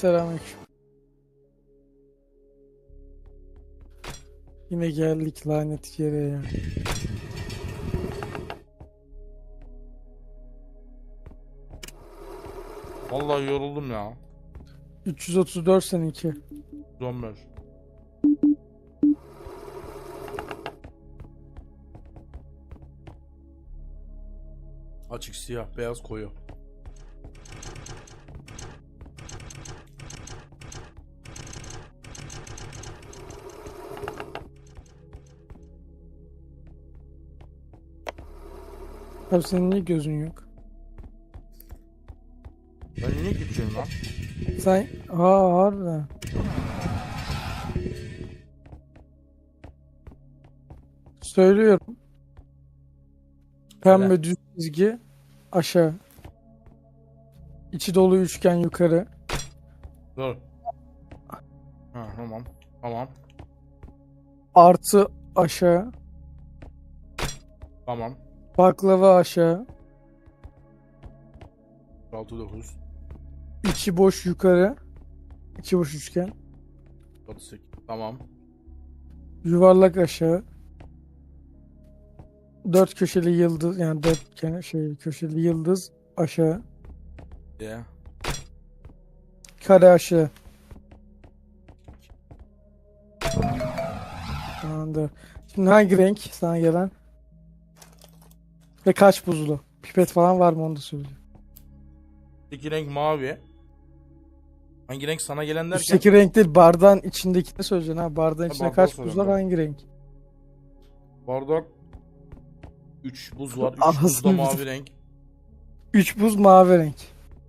Selamünaleyküm. Yine geldik lanet yere ya. Vallahi yoruldum ya. 334 seninki. 15. Açık siyah, beyaz koyu. Abi senin niye gözün yok? Ben niye gideceğim lan? Sen... Aa harbiden. Söylüyorum. Pembe Söyle. düz çizgi aşağı. İçi dolu üçgen yukarı. Dur. Ha tamam. Tamam. Artı aşağı. Tamam. Baklava aşağı. 6 9 İçi boş yukarı. İçi boş üçgen. 8 Tamam. Yuvarlak aşağı. Dört köşeli yıldız yani dört kene şey köşeli yıldız aşağı. Ya. Kare aşağı. Tamamdır. Şimdi hangi renk sana gelen? Ve kaç buzlu? Pipet falan var mı onu da söyle. Üstteki renk mavi. Hangi renk sana gelen derken? Üstteki renk değil bardağın içindeki ne söyleyeceksin ha? Bardağın içinde bardağı kaç buz var ben. hangi renk? Bardak 3 buz var. 3 Anasını buzda mavi renk. 3 buz mavi renk.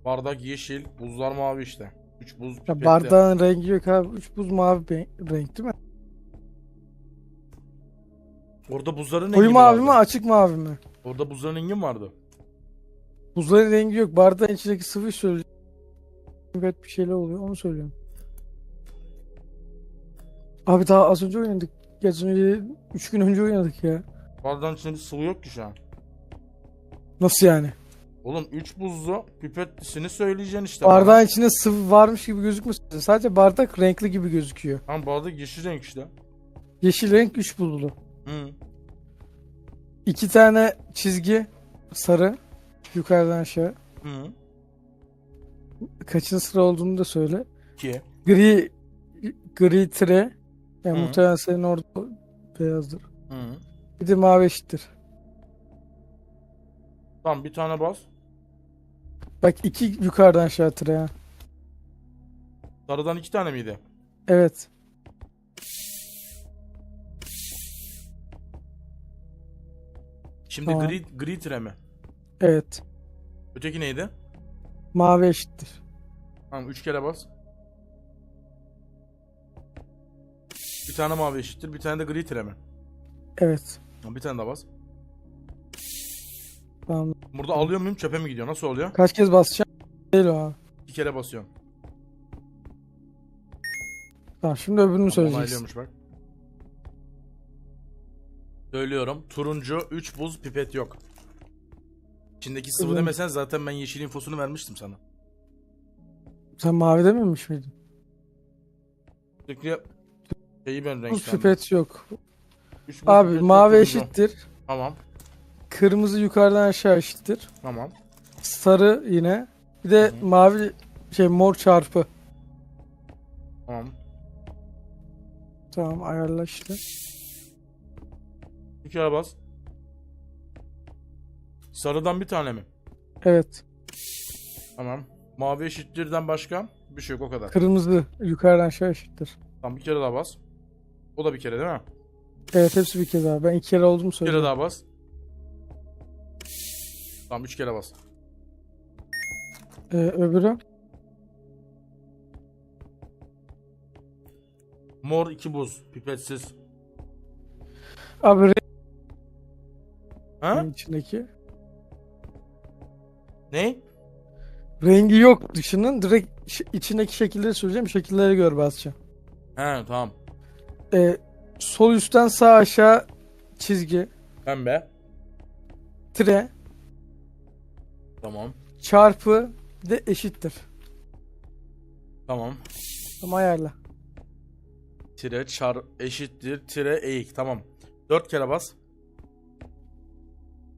Bardak yeşil, buzlar mavi işte. 3 buz Ya bardağın rengi yok abi. 3 buz mavi renk değil mi? Orada buzların rengi Koyu mavi mi açık mavi mi? Orada buzların rengi mi vardı? Buzların rengi yok. Bardağın içindeki sıvı söylüyor. Evet bir şeyler oluyor. Onu söylüyorum. Abi daha az önce oynadık. Geçen önce 3 gün önce oynadık ya. Bardağın içinde sıvı yok ki şu an. Nasıl yani? Oğlum 3 buzlu pipetlisini söyleyeceksin işte. bana. Bardağın içinde sıvı varmış gibi gözükmüyor. Sadece bardak renkli gibi gözüküyor. Tamam bardak yeşil renk işte. Yeşil renk 3 buzlu. Hı. İki tane çizgi sarı. Yukarıdan aşağı. Hı. Kaçıncı sıra olduğunu da söyle. 2. Gri gri tire. Yani Hı. muhtemelen senin orada beyazdır. Hı. Bir de mavi eşittir. Tamam bir tane bas. Bak iki yukarıdan aşağı tire ha. Sarıdan 2 tane miydi? Evet. Şimdi Tamam. gri gri tire mi? Evet. Öteki neydi? Mavi eşittir. Tamam 3 kere bas. Bir tane mavi eşittir, bir tane de gri tire mi? Evet. Tamam, bir tane daha bas. Tamam. Burada alıyor muyum çöpe mi gidiyor? Nasıl oluyor? Kaç kez basacağım? Değil o abi. Bir kere basıyorum. Tamam şimdi öbürünü Tamam, söyleyeceksin. bak. Söylüyorum. Turuncu 3 buz pipet yok. İçindeki sıvı demesen zaten ben yeşil infosunu vermiştim sana. Sen mavi dememiş miydin? Çünkü şeyi ben Buz renklendim. pipet yok. Üç buz Abi pipet yok, mavi turuncu. eşittir. Tamam. Kırmızı yukarıdan aşağı eşittir. Tamam. Sarı yine. Bir de hı. mavi şey mor çarpı. Tamam. Tamam ayarla işte. Bir kere bas. Sarıdan bir tane mi? Evet. Tamam. Mavi eşittirden başka bir şey yok o kadar. Kırmızı yukarıdan aşağı eşittir. Tamam bir kere daha bas. O da bir kere değil mi? Evet hepsi bir kez daha. Ben iki kere oldum Bir kere daha bas. Tamam üç kere bas. Ee, öbürü. Mor iki buz. Pipetsiz. Abi Ha? rengin içindeki. Ne? Rengi yok dışının. Direkt içindeki şekilleri söyleyeceğim. Şekilleri gör basacağım. He tamam. Ee, sol üstten sağ aşağı çizgi. Pembe. Tire. Tamam. Çarpı de eşittir. Tamam. Ama ayarla. Tire çar eşittir tire eğik. Tamam. 4 kere bas.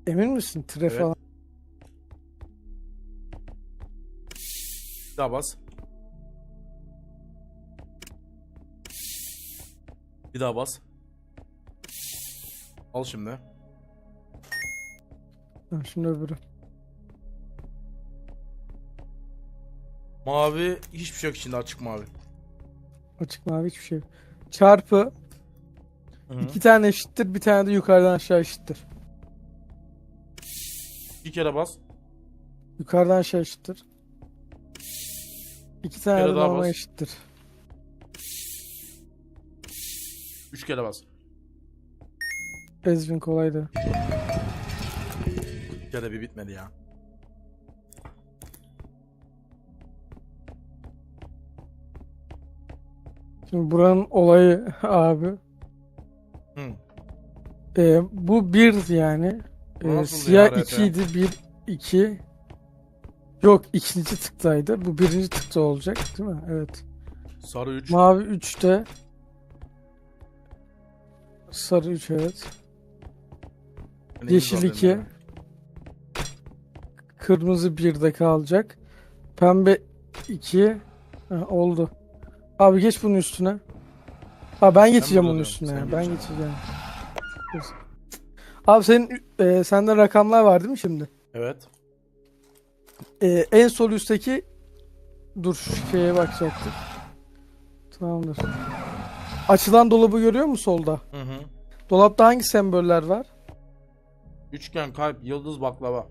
Emin misin? Tire Evet. falan. Bir daha bas. Bir daha bas. Al şimdi. Ha, Şimdi öbürü. Mavi hiçbir şey yok içinde açık mavi. Açık mavi hiçbir şey. yok. Çarpı. Hı. iki tane eşittir. Bir tane de yukarıdan aşağı eşittir. Bir kere bas. Yukarıdan aşağı eşittir. İki tane kere de daha normal bas. eşittir. 3 kere bas. Ezvin kolaydı. Bir kere bir bitmedi ya. Şimdi buranın olayı abi. Hı. e, bu bir yani. E, nasıl siyah ya, RP? 2 idi. 1 2 Yok ikinci tıktaydı. Bu birinci tıkta olacak değil mi? Evet. Sarı 3. Mavi 3'te. Sarı 3 evet. yeşil iki. Kırmızı 1'de kalacak. Pembe 2 oldu. Abi geç bunun üstüne. Ha ben geçeceğim bunun üstüne. ya, Ben geçeceğim. Abi senin e, sende rakamlar var değil mi şimdi? Evet. E, en sol üstteki dur şeye bakacaktık. Tamamdır. Açılan dolabı görüyor musun solda? Hı hı. Dolapta hangi semboller var? Üçgen, kalp, yıldız, baklava.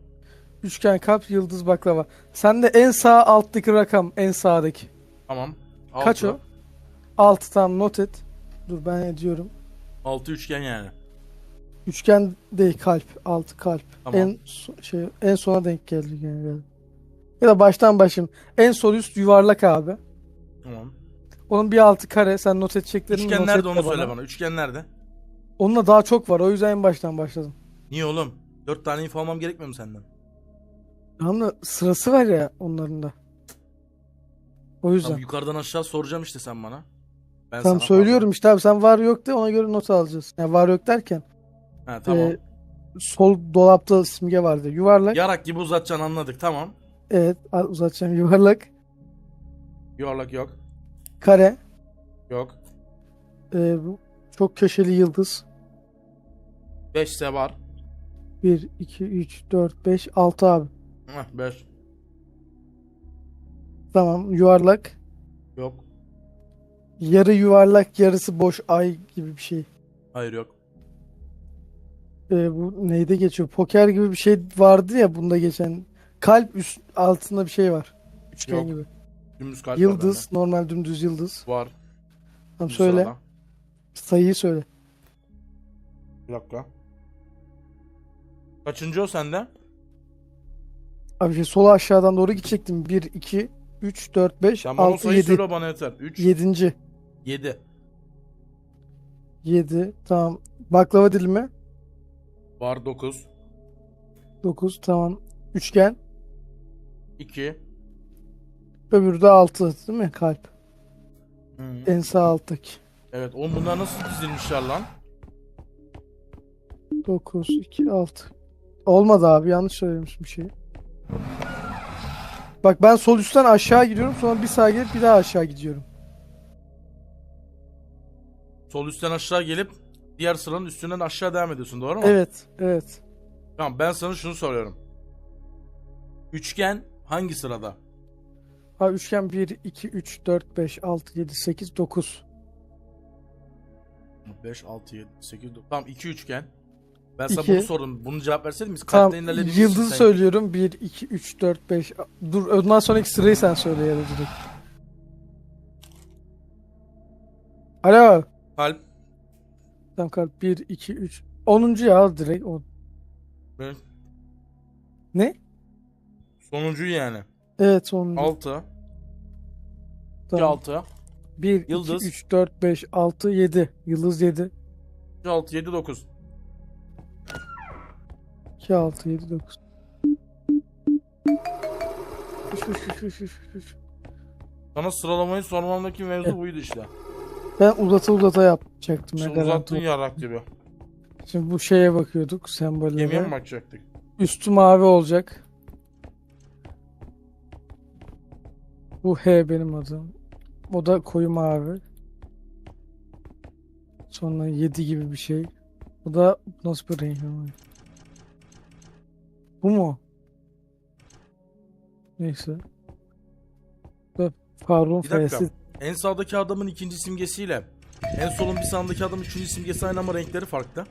Üçgen, kalp, yıldız, baklava. Sen de en sağ alttaki rakam, en sağdaki. Tamam. Kaç o? 6 tam not et. Dur ben ediyorum. 6 üçgen yani. Üçgen değil kalp. 6 kalp. Tamam. En so- şey en sona denk geldi yani. Ya da baştan başım. En sol üst yuvarlak abi. Tamam. Onun bir altı kare. Sen not edeceklerini Üçgen not nerede et de onu söyle bana. Üçgen nerede? Onunla daha çok var. O yüzden en baştan başladım. Niye oğlum? 4 tane info almam gerekmiyor mu senden? Ama sırası var ya onların da. O yüzden. Tamam, yukarıdan aşağı soracağım işte sen bana. Ben Tamam sana söylüyorum işte abi sen var yok de ona göre not alacağız. Yani var yok derken Ha, tamam. e, sol dolapta simge vardı. Yuvarlak. Yarak gibi uzatacaksın anladık tamam. Evet uzatacağım. Yuvarlak. Yuvarlak yok. Kare. Yok. e, bu çok köşeli yıldız. 5 ise var. 1, 2, 3, 4, 5, 6 abi. Heh 5. Tamam yuvarlak. Yok. Yarı yuvarlak yarısı boş ay gibi bir şey. Hayır yok. E, bu neyde geçiyor? Poker gibi bir şey vardı ya bunda geçen. Kalp üst altında bir şey var. Üçgen Yok. gibi. Dümdüz kalp var Yıldız. Normal dümdüz yıldız. bende. Var. Tamam Bu söyle. sırada. Sayıyı söyle. Bir dakika. Kaçıncı o sende? Abi şey sola aşağıdan doğru gidecektim. 1, 2, 3, 4, 5, Sen bana o 6, sayıyı 7. söyle bana yeter. 3, 7. 7. 7. Tamam. Baklava dilimi. Var 9. 9. Tamam. Üçgen. 2. Öbürü de 6 değil mi? Kalp. Hı. En sağ alttaki. Evet oğlum bunlar nasıl dizilmişler lan? 9, 2, 6. Olmadı abi. Yanlış söylemişim bir şey. Bak ben sol üstten aşağı gidiyorum. Sonra bir sağa gelip bir daha aşağı gidiyorum. Sol üstten aşağı gelip diğer sıranın üstünden aşağı devam ediyorsun doğru mu? Evet. Evet. Tamam ben sana şunu soruyorum. Üçgen hangi sırada? Abi üçgen 1, 2, 3, 4, 5, 6, 7, 8, 9. 5, 6, 7, 8, 9. Tamam iki üçgen. Ben sana İki. bunu sordum. Bunu cevap verseydin biz Tamam. ilerlediğimiz Yıldızı sen- söylüyorum. 1, 2, 3, 4, 5. Dur ondan sonraki sırayı sen söyle ya da direkt. Alo. Kalp. Tamam kalp 1, 2, 3. 10. ya direkt. on. Ben- Ne? Sonuncuyu yani. Evet sonuncu. 6. 2, Tamam. 6. 1, 2, Yıldız. 3, 4, 5, 6, 7. Yıldız 7. 2, 6, 7, 9. 2, 6, 7, 9. Üç, üç, üç, üç, üç, üç. Sana sıralamayı sormamdaki mevzu Evet. buydu işte. Ben uzata uzata yapacaktım. uzattın garanti. yarak gibi. Şimdi bu şeye bakıyorduk sembollere. Gemiye mi bakacaktık? Üstü mavi olacak. Bu H benim adım. O da koyu mavi. Sonra 7 gibi bir şey. Bu da nasıl bir renk? Bu mu? Neyse. Bu da dakika. F'si. En sağdaki adamın ikinci simgesiyle en solun bir sağındaki adamın üçüncü simgesi aynı ama renkleri farklı.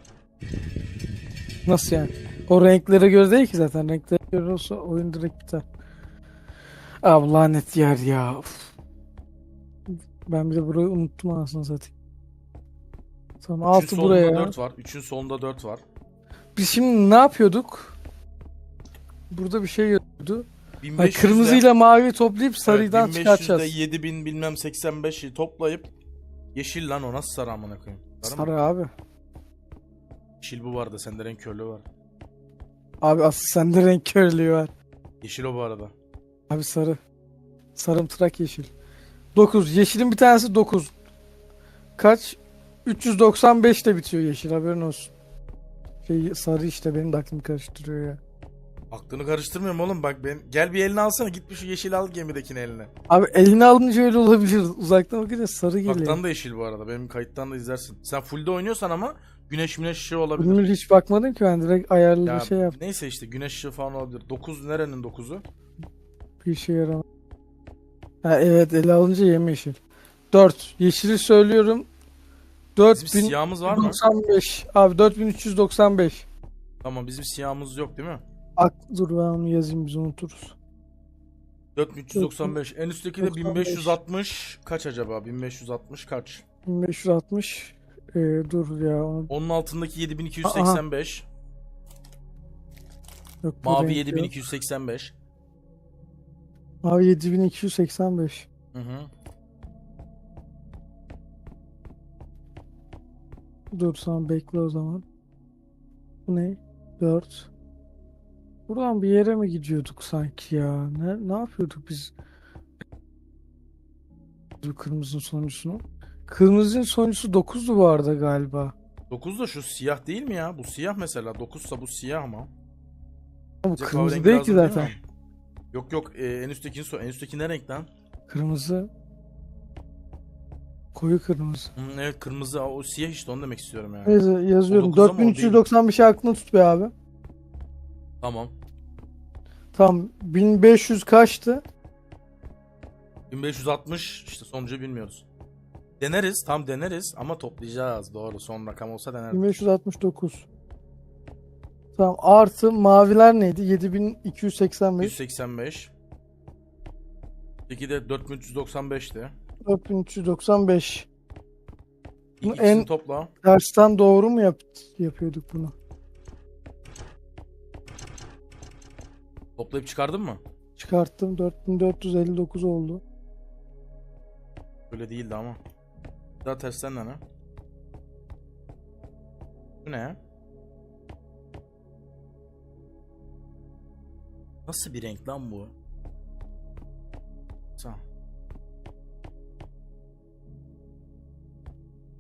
Nasıl yani? O renklere göre değil ki zaten. Renklere göre olsa oyun direkt biter. Abi lanet yer ya. Uf. Ben bile burayı unuttum anasını satayım. Tamam Üçün altı solunda buraya. 4 var. Üçün solunda 4 var. Biz şimdi ne yapıyorduk? Burada bir şey yazıyordu. Ha, 1500 kırmızıyla mavi toplayıp sarıdan evet, çıkartacağız. 1500'de 7000 bilmem 85'i toplayıp yeşil lan o nasıl sarı amına koyayım? Sarı, mı? Sarı abi. Yeşil bu vardı sende renk körlüğü var. Abi asıl sende renk körlüğü var. Yeşil o bu arada. Abi sarı. Sarımtırak yeşil. 9. Yeşilin bir tanesi 9. Kaç? 395 de bitiyor yeşil haberin olsun. Şey, sarı işte benim de aklımı karıştırıyor ya. Aklını karıştırmıyorum oğlum bak ben gel bir elini alsana git bir şu yeşil al gemidekini eline. Abi elini alınca öyle olabilir. Uzaktan bakınca sarı geliyor. Baktan da yeşil bu arada benim kayıttan da izlersin. Sen fullde oynuyorsan ama güneş güneş ışığı olabilir. Bilmiyorum, hiç bakmadım ki ben direkt ayarlı Ya bir şey yap. neyse işte güneş ışığı falan olabilir. 9 nerenin 9'u? Bir işe yaramaz. Ha evet ele alınca yemyeşil. 4. Yeşili söylüyorum. Bizim siyahımız var mı? 4095. Abi 4395. Tamam bizim siyahımız yok değil mi? Ak dur ben onu yazayım biz unuturuz. 4395. En üstteki de 95. 1560. Kaç acaba? 1560 kaç? 1560. Ee, dur ya onu Onun altındaki 7285. yok. bu Mavi renk yok. 7285. Mavi 7285. Hı hı. Dur sen bekle o zaman. Bu ne? 4. Buradan bir yere mi gidiyorduk sanki ya? Ne, ne yapıyorduk biz? Kırmızının sonuncusunu. Kırmızının sonuncusu 9'du bu arada galiba. 9 da şu siyah değil mi ya? Bu siyah mesela. 9 ise bu siyah? Ama Bize kırmızı kahverengi değil lazım ki zaten. mi? Yok yok e, en üstteki so en üstteki ne renk lan? Kırmızı. Koyu kırmızı. Hı, evet kırmızı o siyah işte onu demek istiyorum yani. Neyse yazıyorum. Dokuz ama o değil. 4395 aklını tut be abi. Tamam. Tamam. 1500 kaçtı? 1560 işte sonucu bilmiyoruz. Deneriz tam deneriz ama toplayacağız doğru son rakam olsa deneriz. 1569. Tamam. Artı maviler neydi? 7285. 185. Peki de 4395'ti. 4395. İlk Bu ikisini en- topla. Tersten doğru mu yap yapıyorduk bunu? Toplayıp çıkardın mı? Çıkarttım. 4459 oldu. Öyle değildi ama. Daha tersten dene. Bu ne? Nasıl bir renk lan bu? Tamam.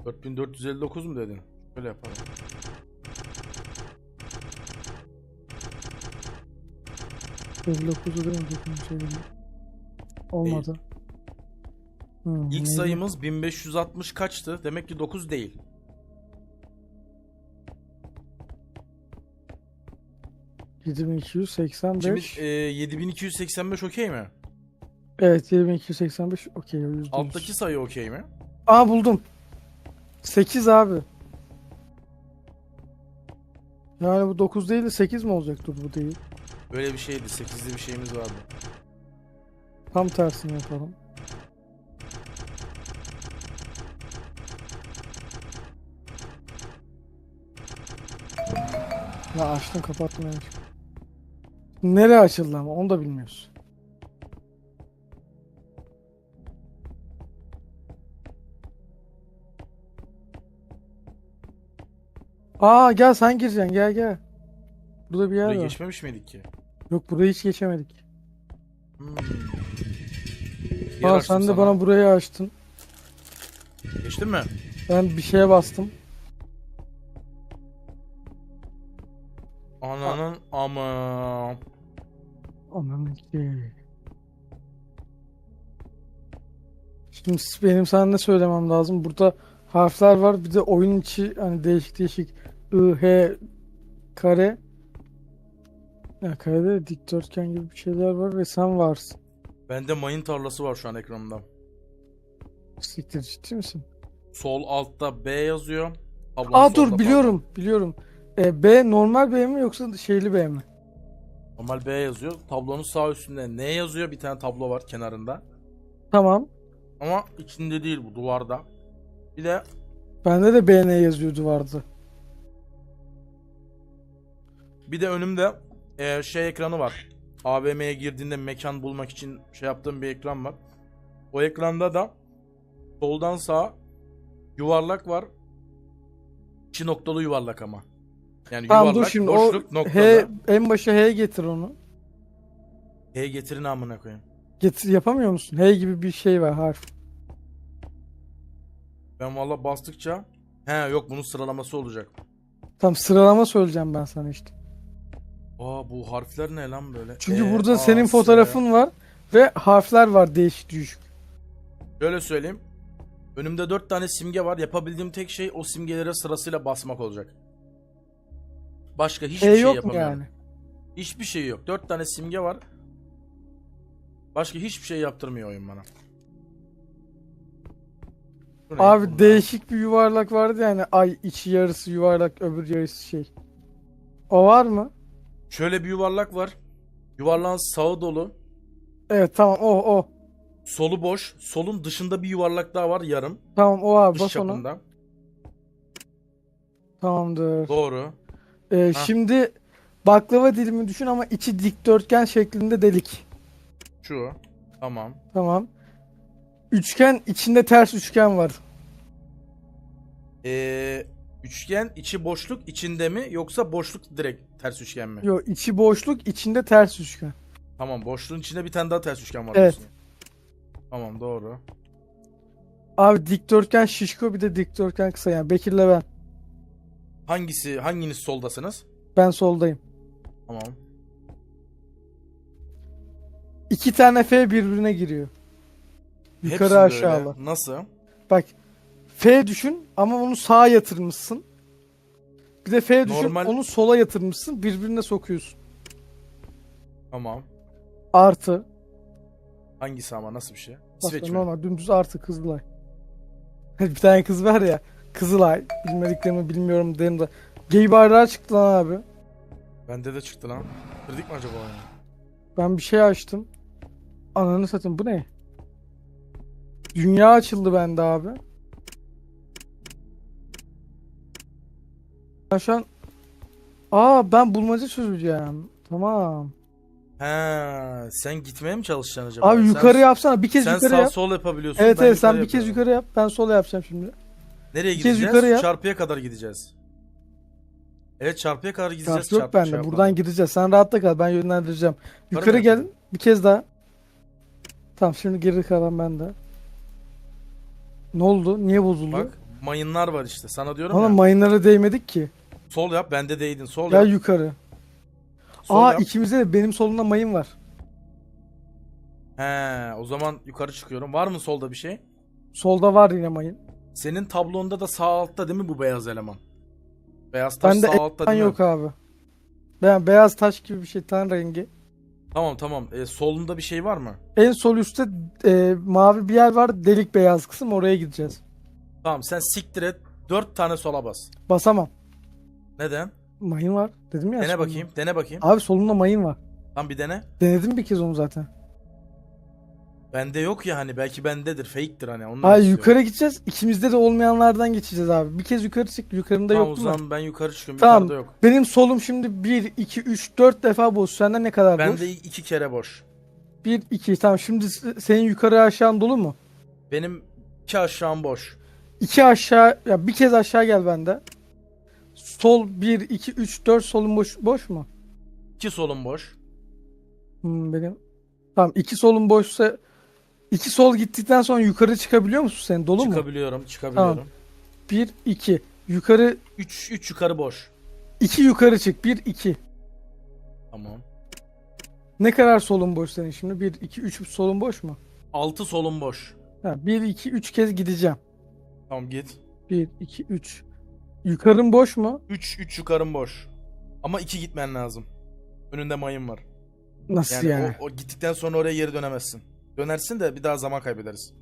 4459 mu dedin? Öyle yapalım. %59'u değil mi? Bakın şey değil. Olmadı. Hmm, İlk neydi? sayımız 1560 kaçtı? Demek ki 9 değil. Şimdi 7285. e, 7285 okey mi? Evet 7285 okey. %100. Alttaki sayı okey mi? Aa buldum. 8 abi. Yani bu 9 değil de 8 mi olacaktır bu değil? Öyle bir şeydi. 8'li bir şeyimiz vardı. Tam tersini yapalım. Ya açtım kapattım yani. Nereye açıldı ama onu da bilmiyoruz. Aa gel sen gireceksin gel gel. Burada bir yer Buraya var. geçmemiş miydik ki? Yok burayı hiç geçemedik. Hmm. yer Aa, açtım sen de sana. bana burayı açtın. Geçtin mi? Ben bir şeye bastım. Ananın ama. Ananı ki. Şimdi benim sana ne söylemem lazım? Burada harfler var. Bir de oyun içi hani değişik değişik I, H, kare. Ya karede dikdörtgen gibi bir şeyler var ve sen varsın. Bende mayın tarlası var şu an ekranımda. Siktir ciddi misin? Sol altta B yazıyor. Tablonun Aa dur biliyorum biliyorum. E, B normal B mi yoksa şeyli B mi? Normal B yazıyor. Tablonun sağ üstünde ne yazıyor? Bir tane tablo var kenarında. Tamam. Ama içinde değil bu duvarda. Bir de Bende de B ne yazıyordu vardı. bir de önümde e, şey ekranı var. AVM'ye girdiğinde mekan bulmak için şey yaptığım bir ekran var. O ekranda da soldan sağa yuvarlak var. İki noktalı yuvarlak ama. Yani Tamam dur yuvarlak, şimdi boşluk, o noktalı. H en başa H getir onu. H getirin amına koyayım. Getir yapamıyor musun? H gibi bir şey var harf. Ben valla bastıkça he yok bunun sıralaması olacak. Tam sıralama söyleyeceğim ben sana işte. Aa bu harfler ne lan böyle? Çünkü E, burada A, senin S. fotoğrafın var ve harfler var değişik düşük. Şöyle söyleyeyim. Önümde dört tane simge var. Yapabildiğim tek şey o simgelere sırasıyla basmak olacak. Başka hiçbir H şey yok mu yapamıyorum. yani? Hiçbir şey yok. Dört tane simge var. Başka hiçbir şey yaptırmıyor oyun bana. Bu ne? Abi değişik bir yuvarlak vardı yani ay içi yarısı yuvarlak öbür yarısı şey. O var mı? Şöyle bir yuvarlak var. Yuvarlağın sağı dolu. Evet tamam o o. Solu boş. Solun dışında bir yuvarlak daha var yarım. Tamam o abi Dış bas onu. çapında. Tamamdır. Doğru. Ee, Hah. şimdi baklava dilimi düşün ama içi dikdörtgen şeklinde delik. Şu. Tamam. Tamam. Üçgen içinde ters üçgen var. Ee, üçgen içi boşluk içinde mi yoksa boşluk direkt ters üçgen mi? Yok içi boşluk içinde ters üçgen. Tamam boşluğun içinde bir tane daha ters üçgen var. Evet. diyorsun. Tamam doğru. Abi dikdörtgen şişko bir de dikdörtgen kısa yani Bekir'le ben. Hangisi hanginiz soldasınız? Ben soldayım. Tamam. İki tane F birbirine giriyor. Hepsi Yukarı böyle. aşağıla. Nasıl? Bak F düşün ama onu sağa yatırmışsın. Bir de F düşün Normal- onu sola yatırmışsın birbirine sokuyorsun. Tamam. Artı. Hangisi ama nasıl bir şey? Başka İsveç mi? normal dümdüz artı Kızılay. bir tane kız var ya Kızılay bilmediklerimi bilmiyorum derim de. Gay bayrağı çıktı lan abi. Bende de çıktı lan. Kırdık mı acaba oyunu? Ben bir şey açtım. Ananı satayım bu ne? Dünya açıldı bende abi. Ben şu an Aa ben bulmaca çözeceğim. Tamam. He, sen gitmeye mi çalışacaksın acaba? Abi Sen- yukarı yapsana. Bir kez Sen yukarı sağ yap. sol yapabiliyorsun. Evet ben evet sen bir kez yukarı yap. Ben sola yapacağım şimdi. Nereye bir gideceğiz? yukarı yap. Çarpıya kadar gideceğiz. Evet çarpıya kadar gideceğiz. Kart yok çarpı bende. yapmadan. Buradan gideceğiz. Sen rahatta kal. Ben yönlendireceğim. Yukarı gel. Bir kez daha. Tamam şimdi geri kalan bende. Ne oldu? Niye bozuldu? Bak mayınlar var işte. Sana diyorum Ama ya. mayınlara değmedik ki. Sol yap. Bende değdin. Sol Gel yap. yukarı. Sol Aa yap. ikimizde de benim solumda mayın var. He, o zaman yukarı çıkıyorum. Var mı solda bir şey? Solda var yine mayın. Senin tablonda da sağ altta değil mi bu beyaz eleman? Beyaz taş Bende sağ altta ekran değil mi? yok abi. Ben beyaz taş gibi bir şey ten rengi. Tamam tamam. E, solunda bir şey var mı? En sol üstte e, mavi bir yer var. Delik beyaz kısım oraya gideceğiz. Tamam sen siktir et. Dört tane sola bas. Basamam. Neden? Mayın var. Dedim ya. Dene solunda. bakayım. Dene bakayım. Abi solunda mayın var. Tam bir dene. Denedim bir kez onu zaten. Bende yok ya hani belki bendedir. Fake'tir hani. Ondan Hayır istiyorum. yukarı gideceğiz. İkimizde de olmayanlardan geçeceğiz abi. Bir kez yukarı çık. Yukarında Tamam yok mu? zaman ben yukarı çıkıyorum. Tamam. Yukarıda yok. Benim solum şimdi 1, 2, 3, 4 defa boş. Sende ne kadar boş? Bende iki kere boş. 1, 2. Tamam şimdi senin yukarı aşağın dolu mu? Benim iki aşağım boş. 2 aşağı ya bir kez aşağı gel bende. Sol 1, 2, 3, 4 solum boş, boş mu? İki solum boş. Hmm, benim. Tamam iki solum boşsa İki sol gittikten sonra yukarı çıkabiliyor musun sen? Dolu mu? Çıkabiliyorum, çıkabiliyorum. Bir, iki. Yukarı, 3 3 yukarı boş. iki yukarı çık. Bir, iki. Tamam. Ne kadar solun boş senin şimdi? Bir, iki, üç solun boş mu? 6 solum boş. Ha, bir, iki, üç kez gideceğim. Tamam git. Bir, iki, üç. Yukarın boş mu? 3 3 yukarım boş. Ama 2 gitmen lazım. Önünde mayın var. Nasıl Yani, yani? O, o gittikten sonra oraya geri dönemezsin. Dönersin de bir daha zaman kaybederiz.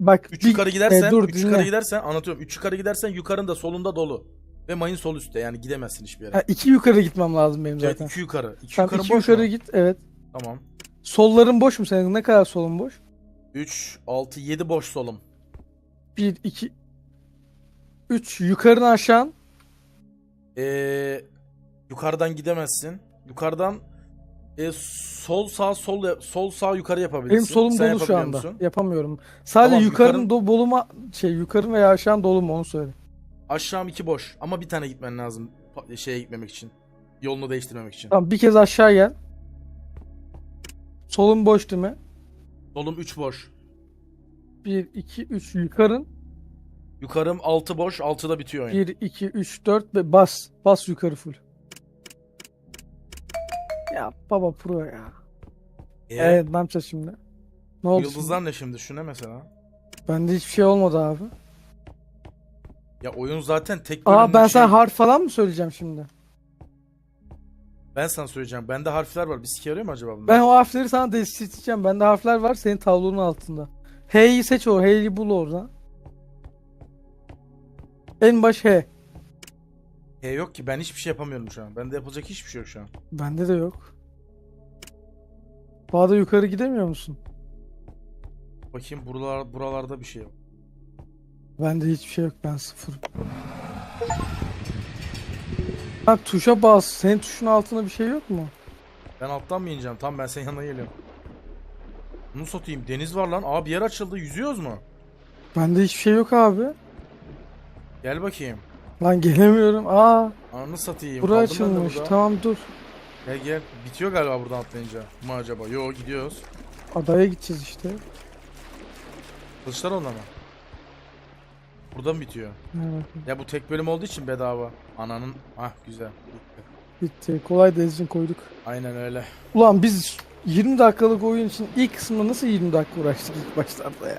Bak 3 bir- yukarı gidersen, e, dur, 3 dinle. yukarı gidersen anlatıyorum. 3 yukarı gidersen yukarında solunda dolu. Ve mayın sol üstte yani gidemezsin hiçbir yere. Ha, iki yukarı gitmem lazım benim Evet, zaten. 2 yukarı. 2 Tamam yukarı iki boş yukarı mu? git. Evet. Tamam. Solların boş mu senin? Ne kadar solun boş? 3 6 7 boş solum. Bir, iki, üç. Yukarın aşağın. Ee, yukarıdan gidemezsin. Yukarıdan e, sol sağ sol sol sağ yukarı yapabilirsin. Benim solum Sen dolu şu anda. musun? Yapamıyorum. Sadece Tamam, yukarın yukarın- do boluma şey yukarın veya aşağın dolu mu onu söyle. Aşağım iki boş ama bir tane gitmen lazım şeye gitmemek için. Yolunu değiştirmemek için. Tamam bir kez aşağı gel. Solun boş değil mi? Solum 3 boş. 1, 2, 3 yukarın. Yukarım 6 boş. 6'da bitiyor oyun. 1, 2, 3, 4 ve bas. Bas yukarı full. Ya baba pro ya. Ee, Evet ne yapacağız şimdi? Ne oldu Yıldızlar ne şimdi? Şu ne mesela? şimdi? Bende hiçbir şey olmadı abi. Ya oyun zaten tek Aa bölümlük ben şey. sana harf falan mı söyleyeceğim şimdi? Ben sana söyleyeceğim. Bende harfler var. Bir sike yarıyor mu acaba bunlar? Ben o harfleri sana değiştireceğim. Bende harfler var senin tablonun altında. H'yi seç o. H'yi bul oradan. En baş H. He yok ki. Ben hiçbir şey yapamıyorum şu an. Bende yapılacak hiçbir şey yok şu an. Bende de yok. Daha da yukarı gidemiyor musun? Bakayım buralar, buralarda bir şey yok. Bende hiçbir şey yok. Ben sıfır. Ha tuşa bas. Senin tuşun altında bir şey yok mu? Ben alttan mı ineceğim? Tamam ben senin yanına geliyorum. Bunu satayım. Deniz var lan. Aa bir yer açıldı. Yüzüyoruz mu? Bende hiçbir şey yok abi. Gel bakayım. Lan gelemiyorum. Aa, Anı satayım. bura Kaldım ben de açılmış. burada. Tamam dur. Gel gel. Bitiyor galiba buradan atlayınca. Mı acaba? Yo gidiyoruz. Adaya gideceğiz işte. Kılıçlar onda mı? Burada mı bitiyor? Evet, Ya bu tek bölüm olduğu için bedava. Ananın... Ah güzel. Bitti. bitti. Kolay da koyduk. Aynen öyle. Ulan biz 20 dakikalık oyun için ilk kısmında nasıl 20 dakika uğraştık ilk başlarda ya?